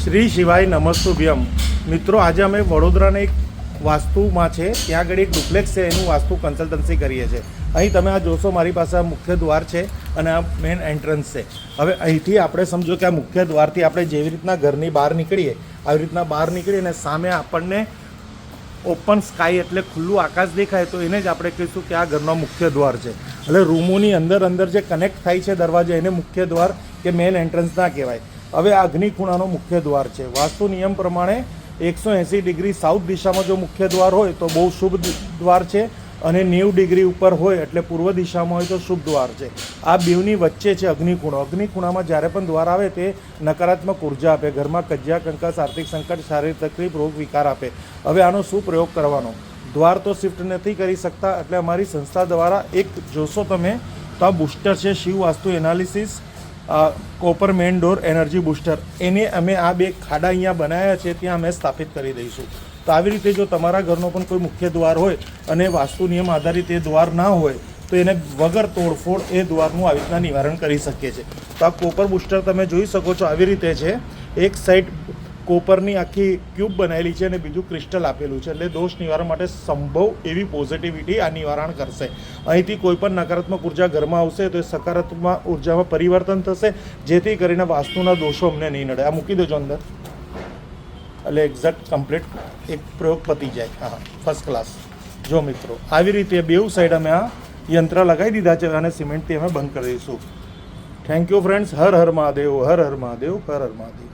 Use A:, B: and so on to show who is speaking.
A: શ્રી શિવાય નમસ્તુભ્યમ. મિત્રો, આજે અમે વડોદરાના એક વાસ્તુમાં છે. ત્યાં આગળ એક ડુપ્લેક્સ છે, એનું વાસ્તુ કન્સલ્ટન્સી કરીએ છીએ. અહીં તમે આ જોશો, મારી પાસે આ મુખ્ય દ્વાર છે અને આ મેઇન એન્ટ્રન્સ છે. હવે અહીંથી આપણે સમજો કે આ મુખ્ય દ્વારથી આપણે જેવી રીતના ઘરની બહાર નીકળીએ, આવી રીતના બહાર નીકળીએ અને સામે આપણને ઓપન સ્કાય એટલે ખુલ્લું આકાશ દેખાય, તો એને જ આપણે કહીશું કે આ ઘરનો મુખ્ય દ્વાર છે. એટલે રૂમોની અંદર અંદર જે કનેક્ટ થાય છે દરવાજા, એને મુખ્ય દ્વાર કે મેઇન એન્ટ્રન્સ ના કહેવાય. હવે આ અગ્નિ ખૂણાનો મુખ્ય દ્વાર છે. વાસ્તુ નિયમ પ્રમાણે એકસો એંસી ડિગ્રી સાઉથ દિશામાં જો મુખ્ય દ્વાર હોય તો બહુ શુભ દ્વાર છે અને નેવું ડિગ્રી ઉપર હોય એટલે પૂર્વ દિશામાં હોય તો શુભ દ્વાર છે. આ બેવની વચ્ચે છે અગ્નિખૂણો અગ્નિખૂણામાં અગ્નિ ખૂણામાં જ્યારે પણ દ્વાર આવે તે નકારાત્મક ઊર્જા આપે, ઘરમાં કજિયા, કંકાસ, આર્થિક સંકટ, શારીરિક તકલીફ, રોગ વિકાર આપે. હવે આનો શું પ્રયોગ કરવાનો? દ્વાર તો શિફ્ટ નથી કરી શકતા એટલે અમારી સંસ્થા દ્વારા એક જોશો તમે, તો આ બુસ્ટર છે Shiv Vastu analysis. Copper main door energy booster. એને અમે આ બે ખાડા અહીંયા બનાવ્યા છે, ત્યાં અમે સ્થાપિત કરી દઈશું. તો આવી રીતે જો તમારા ઘરનો પણ કોઈ મુખ્ય દ્વાર હોય અને વાસ્તુ નિયમ આધારિત એ દ્વાર ના હોય, તો એને વગર તોડફોડ એ દ્વારનું આવી રીતના નિવારણ કરી શકીએ છીએ. તો આ કોપર બુસ્ટર તમે જોઈ શકો છો, આવી રીતે છે. એક સાઈડ કોપરની આખી ક્યુબ બનાવેલી છે અને બીજું ક્રિસ્ટલ આપેલું છે. એટલે દોષ નિવારણ માટે સંભવ એવી પોઝિટિવિટી આ નિવારણ કરશે. અહીંથી કોઈ પણ નકારાત્મક ઊર્જા ઘરમાં આવશે તો એ સકારાત્મક ઉર્જામાં પરિવર્તન થશે, જેથી કરીને વાસ્તુના દોષો અમને નહીં નડે. આ મૂકી દેજો અંદર એટલે એક્ઝેક્ટ કમ્પ્લીટ એક પ્રયોગ પતી જાય. હા ફર્સ્ટ ક્લાસ જો મિત્રો, આવી રીતે બેઉ સાઈડ અમે આ યંત્ર લગાવી દીધા છે અને સિમેન્ટથી અમે બંધ કરી દઈશું. થેન્ક યુ ફ્રેન્ડ્સ હર હર મહાદેવ, હર હર મહાદેવ, હર હર મહાદેવ.